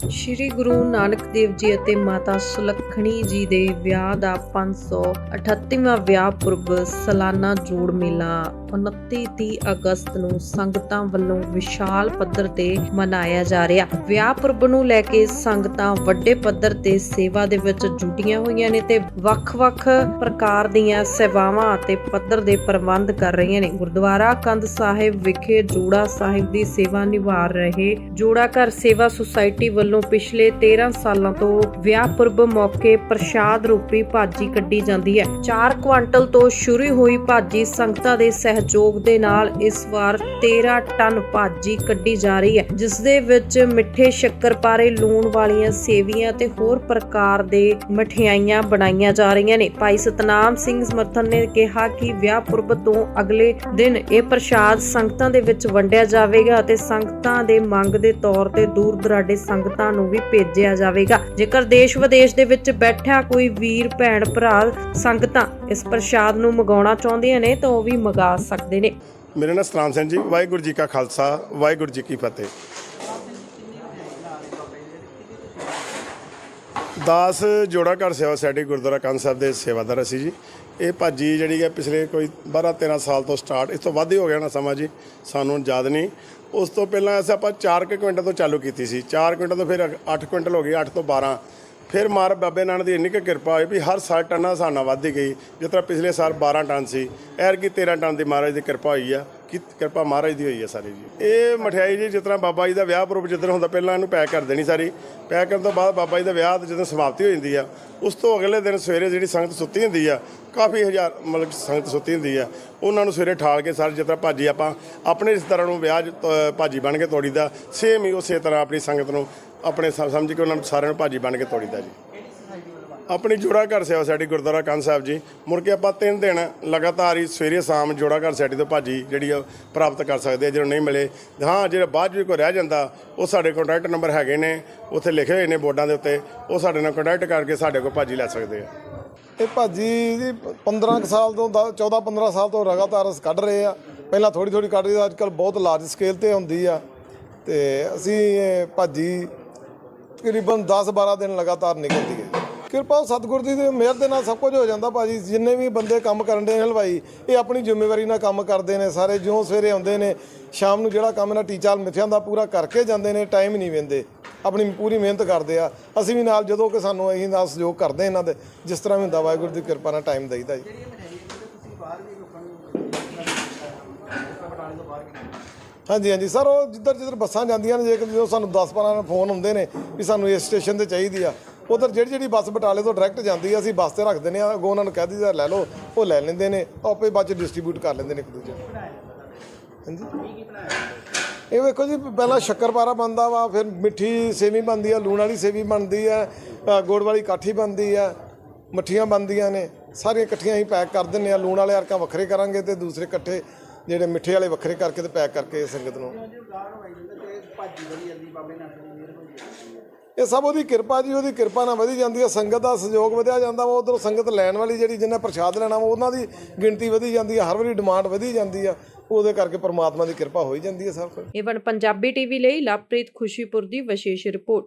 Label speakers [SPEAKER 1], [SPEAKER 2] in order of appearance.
[SPEAKER 1] ਸ਼੍ਰੀ ਗੁਰੂ ਨਾਨਕ ਦੇਵ ਜੀ ਅਤੇ ਮਾਤਾ ਸੁਲੱਖਣੀ ਜੀ ਦੇ ਵਿਆਹ ਦਾ 538ਵਾਂ ਵਿਆਹ ਪੁਰਬ ਸਾਲਾਨਾ ਜੋੜ ਮੇਲਾ 29-30 ਅਗਸਤ ਨੂੰ ਸੰਗਤਾਂ ਵੱਲੋਂ ਵਿਸ਼ਾਲ ਪੱਧਰ ਤੇ ਮਨਾਇਆ ਜਾ ਰਿਹਾ। ਵਿਆਹ ਪੁਰਬ ਨੂੰ ਲੈ ਕੇ ਸੰਗਤਾਂ ਵੱਡੇ ਪੱਧਰ ਤੇ ਸੇਵਾ ਦੇ ਵਿੱਚ ਜੁਟੀਆਂ ਹੋਈਆਂ ਨੇ ਤੇ ਵੱਖ-ਵੱਖ ਪ੍ਰਕਾਰ ਦੀਆਂ ਸੇਵਾਵਾਂ ਅਤੇ ਪੱਧਰ ਦੇ ਪ੍ਰਬੰਧ ਕਰ ਰਹੀਆਂ ਨੇ। ਗੁਰਦੁਆਰਾ ਕੰਧ ਸਾਹਿਬ ਵਿਖੇ ਜੋੜਾ ਸਾਹਿਬ ਦੀ ਸੇਵਾ ਨਿਭਾ ਰਹੇ ਜੋੜਾ ਘਰ ਸੇਵਾ ਸੁਸਾਇਟੀ ਵੱਲੋਂ ਪਿਛਲੇ 13 ਸਾਲਾਂ ਤੋਂ ਵਿਆਹ ਪੁਰਬ ਮੌਕੇ ਪ੍ਰਸ਼ਾਦ ਰੂਪੀ ਭਾਜੀ ਕੱਢੀ ਜਾਂਦੀ ਹੈ। 4 ਕੁਆਂਟਲ ਤੋਂ ਸ਼ੁਰੂ ਹੋਈ ਭਾਜੀ ਸੰਗਤਾਂ ਦੇ ਸਹਿ ਸਹਿਯੋਗ ਦੇ ਨਾਲ ਇਸ ਵਾਰ 13 ਟਨ ਭਾਜੀ ਕੱਢੀ ਜਾ ਰਹੀ ਹੈ, ਜਿਸ ਦੇ ਵਿੱਚ ਮਿੱਠੇ ਸ਼ੱਕਰਪਾਰੇ ਲੂਣ ਵਾਲੀਆਂ ਸੇਵੀਆਂ ਤੇ ਹੋਰ ਪ੍ਰਕਾਰ ਦੇ ਮਠਿਆਈਆਂ ਬਣਾਈਆਂ ਜਾ ਰਹੀਆਂ ਨੇ। ਭਾਈ ਸਤਨਾਮ ਸਿੰਘ ਸਮਰਥਨ ਨੇ ਕਿਹਾ ਕਿ ਵਿਆਹ ਪੁਰਬ ਤੋਂ ਅਗਲੇ ਦਿਨ ਇਹ ਪ੍ਰਸ਼ਾਦ ਸੰਗਤਾਂ ਦੇ ਵਿੱਚ ਵੰਡਿਆ ਜਾਵੇਗਾ ਅਤੇ ਸੰਗਤਾਂ ਦੇ ਮੰਗ ਦੇ ਤੌਰ ਤੇ ਦੂਰ ਦਰਾਡੇ ਸੰਗਤਾਂ ਨੂੰ ਵੀ ਭੇਜਿਆ ਜਾਵੇਗਾ। ਜੇਕਰ ਦੇਸ਼ ਵਿਦੇਸ਼ ਦੇ ਵਿੱਚ ਬੈਠਾ ਕੋਈ ਵੀਰ, ਭੈਣ, ਭਰਾ ਸੰਗਤਾਂ ਇਸ ਪ੍ਰਸ਼ਾਦ ਨੂੰ ਮੰਗਾਉਣਾ ਚਾਹੁੰਦੀਆਂ ਨੇ ਤਾਂ ਉਹ ਵੀ ਮੰਗਾ ਸਕਦੇ ਨੇ।
[SPEAKER 2] ਮੇਰਾ ਨਾਮ ਸਤਨਾਮ ਸਿੰਘ ਜੀ, ਵਾਹਿਗੁਰੂ ਜੀ ਕਾ ਖਾਲਸਾ, ਵਾਹਿਗੁਰੂ ਜੀ ਕੀ ਫਤਿਹ। ਦਾਸ ਜੋੜਾ ਘਰ ਸੇਵਾ ਸੋਸਾਇਟੀ ਗੁਰਦੁਆਰਾ ਕੰਨ ਸਾਹਿਬ ਦੇ ਸੇਵਾਦਾਰ ਅਸੀਂ ਜੀ। ਇਹ ਭਾਜੀ ਜਿਹੜੀ ਹੈ ਪਿਛਲੇ ਕੋਈ 12 13 ਸਾਲ ਤੋਂ ਸਟਾਰਟ, ਇਸ ਤੋਂ ਵੱਧ ਹੀ ਹੋ ਗਿਆ ਨਾ ਸਮਾਂ ਜੀ, ਸਾਨੂੰ ਯਾਦ ਨਹੀਂ। ਉਸ ਤੋਂ ਪਹਿਲਾਂ ਅਸੀਂ ਆਪਾਂ 4 ਕੁਇੰਟਲ ਤੋਂ ਚਾਲੂ ਕੀਤੀ ਸੀ। 4 ਕੁਇੰਟਲ ਤੋਂ ਫਿਰ 8 ਕੁਇੰਟਲ ਹੋ ਗਈ 8 ਤੋਂ 12 ਫਿਰ ਮਾਰ ਬਾਬੇ ਨਾਨਕ ਦੀ ਇੰਨੀ ਕੁ ਕਿਰਪਾ ਹੋਈ ਵੀ ਹਰ ਸਾਲ ਟਨਾਂ ਸਾਨਾ ਵੱਧਦੀ ਗਈ ਜਿਸ ਤਰ੍ਹਾਂ ਪਿਛਲੇ ਸਾਲ 12 ਟਨ ਸੀ ਐਰ ਕੀ 13 ਟਨ ਦੀ ਮਹਾਰਾਜ ਦੀ ਕਿਰਪਾ ਹੋਈ ਆ ਕਿ ਕਿਰਪਾ ਮਹਾਰਾਜ ਦੀ ਹੋਈ ਹੈ ਸਾਰੀ ਜੀ। ਇਹ ਮਠਿਆਈ ਜੀ ਜਿਸ ਤਰ੍ਹਾਂ ਬਾਬਾ ਜੀ ਦਾ ਵਿਆਹ ਪੁਰਬ ਜਿੱਦਣ ਹੁੰਦਾ ਪਹਿਲਾਂ ਇਹਨੂੰ ਪੈਕ ਕਰ ਦੇਣੀ ਸਾਰੀ। ਪੈਕ ਕਰਨ ਤੋਂ ਬਾਅਦ ਬਾਬਾ ਜੀ ਦਾ ਵਿਆਹ ਜਦੋਂ ਸਮਾਪਤੀ ਹੋ ਜਾਂਦੀ ਆ ਉਸ ਤੋਂ ਅਗਲੇ ਦਿਨ ਸਵੇਰੇ ਜਿਹੜੀ ਸੰਗਤ ਸੁੱਤੀ ਹੁੰਦੀ ਆ ਕਾਫੀ ਹਜ਼ਾਰ ਮਤਲਬ ਸੰਗਤ ਸੁੱਤੀ ਹੁੰਦੀ ਆ ਉਹਨਾਂ ਨੂੰ ਸਵੇਰੇ ਠਾਲ ਕੇ ਸਾਰੇ ਜਿਸ ਤਰ੍ਹਾਂ ਭਾਜੀ ਆਪਾਂ ਆਪਣੇ ਰਿਸ਼ਤੇਦਾਰਾਂ ਨੂੰ ਵਿਆਹ 'ਚ, ਅ, ਭਾਜੀ ਬਣ ਕੇ ਤੋੜੀਦਾ ਸੇਮ ਹੀ ਉਸੇ ਤਰ੍ਹਾਂ ਆਪਣੀ ਸੰਗਤ ਨੂੰ ਆਪਣੇ ਸਮ- ਸਮਝ ਕੇ ਉਹਨਾਂ ਨੂੰ ਸਾਰਿਆਂ ਨੂੰ ਭਾਜੀ ਬਣ ਕੇ ਤੋੜੀਦਾ ਜੀ। ਆਪਣੀ ਜੋੜਾ ਘਰ ਸੇਵਾ ਸਾਡੀ ਗੁਰਦੁਆਰਾ ਕੰਨ ਸਾਹਿਬ ਜੀ। ਮੁੜ ਕੇ ਆਪਾਂ ਤਿੰਨ ਦਿਨ ਲਗਾਤਾਰ ਹੀ ਸਵੇਰੇ ਸ਼ਾਮ ਜੋੜਾ ਘਰ ਸਾਡੀ ਤੋਂ ਭਾਜੀ ਜਿਹੜੀ ਆ ਪ੍ਰਾਪਤ ਕਰ ਸਕਦੇ ਆ ਜਦੋਂ ਨਹੀਂ ਮਿਲੇ। ਹਾਂ, ਜਿਹੜਾ ਬਾਅਦ 'ਚ ਵੀ ਕੋਈ ਰਹਿ ਜਾਂਦਾ, ਉਹ ਸਾਡੇ ਕੰਟੈਕਟ ਨੰਬਰ ਹੈਗੇ ਨੇ, ਉੱਥੇ ਲਿਖੇ ਹੋਏ ਨੇ ਬੋਰਡਾਂ ਦੇ ਉੱਤੇ। ਉਹ ਸਾਡੇ ਨਾਲ ਕੰਟੈਕਟ ਕਰਕੇ ਸਾਡੇ ਕੋਲ ਭਾਜੀ ਲੈ ਸਕਦੇ ਆ।
[SPEAKER 3] ਇਹ ਭਾਜੀ ਜੀ 15 ਕੁ ਸਾਲ ਤੋਂ 14 15 ਸਾਲ ਤੋਂ ਲਗਾਤਾਰ ਅਸੀਂ ਕੱਢ ਰਹੇ ਆ। ਪਹਿਲਾਂ ਥੋੜੀ ਥੋੜੀ ਕੱਢ ਰਹੀ ਅੱਜ ਕੱਲ ਬਹੁਤ ਲਾਰਜ ਸਕੇਲ ਤੇ ਹੁੰਦੀ ਆ। ਤੇ ਅਸੀਂ ਇਹ ਭਾਜੀ ਤਕਰੀਬਨ 10 12 ਦਿਨ ਲਗਾਤਾਰ ਨਿਕਲਦੀ ਹੈ। ਕਿਰਪਾ ਸਤਿਗੁਰ ਦੀ ਦੀ ਮਿਹਰ ਦੇ ਨਾਲ ਸਭ ਕੁਝ ਹੋ ਜਾਂਦਾ ਭਾਜੀ। ਜਿੰਨੇ ਵੀ ਬੰਦੇ ਕੰਮ ਕਰਨ ਦੇ ਨੇ ਹਲਵਾਈ ਇਹ ਆਪਣੀ ਜ਼ਿੰਮੇਵਾਰੀ ਨਾਲ ਕੰਮ ਕਰਦੇ ਨੇ। ਸਾਰੇ ਜਿਉਂ ਸਵੇਰੇ ਆਉਂਦੇ ਨੇ, ਸ਼ਾਮ ਨੂੰ ਜਿਹੜਾ ਕੰਮ ਇਹਨਾਂ ਟੀਚਾ ਮਿੱਥਿਆਂ ਦਾ ਪੂਰਾ ਕਰਕੇ ਜਾਂਦੇ ਨੇ, ਟਾਈਮ ਨਹੀਂ ਵਿੰਦੇ। ਆਪਣੀ ਪੂਰੀ ਮਿਹਨਤ ਕਰਦੇ ਆ। ਅਸੀਂ ਵੀ ਨਾਲ ਜਦੋਂ ਕਿ ਸਾਨੂੰ ਅਸੀਂ ਨਾਲ ਸਹਿਯੋਗ ਕਰਦੇ ਇਹਨਾਂ ਦੇ, ਜਿਸ ਤਰ੍ਹਾਂ ਵੀ ਹੁੰਦਾ, ਵਾਹਿਗੁਰੂ ਦੀ ਕਿਰਪਾ ਨਾਲ ਟਾਈਮ ਦਈਦਾ ਜੀ। ਹਾਂਜੀ ਹਾਂਜੀ। ਸਰ, ਉਹ ਜਿੱਧਰ ਜਿੱਧਰ ਬੱਸਾਂ ਜਾਂਦੀਆਂ ਨੇ, ਜੇਕਰ ਜਦੋਂ ਸਾਨੂੰ 10 12 ਫੋਨ ਹੁੰਦੇ ਨੇ ਵੀ ਸਾਨੂੰ ਇਸ ਸਟੇਸ਼ਨ ਤੇ ਚਾਹੀਦੀ ਆ, ਉਧਰ ਜਿਹੜੀ ਜਿਹੜੀ ਬੱਸ ਬਟਾਲੇ ਤੋਂ ਡਾਇਰੈਕਟ ਜਾਂਦੀ ਆ, ਅਸੀਂ ਬੱਸ ਤੇ ਰੱਖ ਦਿੰਦੇ ਆ। ਅੱਗੋਂ ਉਹਨਾਂ ਨੂੰ ਕਹਿ ਦਈਦਾ, ਲੈ ਲਓ, ਉਹ ਲੈ ਲੈਂਦੇ ਨੇ, ਆਪੇ ਬਾਅਦ ਚ ਡਿਸਟ੍ਰੀਬਿਊਟ ਕਰ ਲੈਂਦੇ ਨੇ ਇੱਕ ਦੂਜੇ ਨੂੰ। ਹਾਂਜੀ। ਇਹ ਵੇਖੋ ਜੀ, ਪਹਿਲਾਂ ਸ਼ੱਕਰਪਾਰਾ ਬਣਦਾ ਵਾ, ਫਿਰ ਮਿੱਠੀ ਸੇਵੀ ਬਣਦੀ ਆ, ਲੂਣ ਵਾਲੀ ਸੇਵੀ ਬਣਦੀ ਆ ਗੁੜ ਵਾਲੀ ਕਾਠੀ ਬਣਦੀ ਆ, ਮੱਠੀਆਂ ਬਣਦੀਆਂ ਨੇ, ਸਾਰੀਆਂ ਇਕੱਠੀਆਂ ਹੀ ਪੈਕ ਕਰ ਦਿੰਨੇ ਆ। ਲੂਣ ਵਾਲੇ ਅਰਕਾਂ ਵੱਖਰੇ ਕਰਾਂਗੇ ਤੇ ਦੂਸਰੇ ਇਕੱਠੇ ਜਿਹੜੇ ਮਿੱਠੇ ਵਾਲੇ ਵੱਖਰੇ ਕਰਕੇ ਤੇ ਪੈਕ ਕਰਕੇ ਸੰਗਤ ਨੂੰ। ਇਹ ਸਭ ਉਹਦੀ ਕਿਰਪਾ ਜੀ, ਉਹਦੀ ਕਿਰਪਾ ਨਾਲ ਵਧੀ ਜਾਂਦੀ ਹੈ। ਸੰਗਤ ਦਾ ਸਹਿਯੋਗ ਵਧਿਆ ਜਾਂਦਾ ਵਾ, ਉਧਰੋਂ ਸੰਗਤ ਲੈਣ ਵਾਲੀ ਜਿਹੜੀ ਜਿਹਨੇ ਪ੍ਰਸ਼ਾਦ ਲੈਣਾ ਵਾ, ਉਹਨਾਂ ਦੀ ਗਿਣਤੀ ਵਧੀ ਜਾਂਦੀ ਹੈ। ਹਰ ਵਾਰੀ ਡਿਮਾਂਡ ਵਧੀ ਜਾਂਦੀ ਆ, ਉਹਦੇ ਕਰਕੇ ਪਰਮਾਤਮਾ ਦੀ ਕਿਰਪਾ ਹੋਈ ਜਾਂਦੀ ਹੈ ਸਭ ਕੁਝ
[SPEAKER 1] ਏਵਨ ਪੰਜਾਬੀ ਟੀਵੀ ਲਈ ਲਵਪ੍ਰੀਤ ਖੁਸ਼ੀਪੁਰ ਦੀ ਵਿਸ਼ੇਸ਼ ਰਿਪੋਰਟ।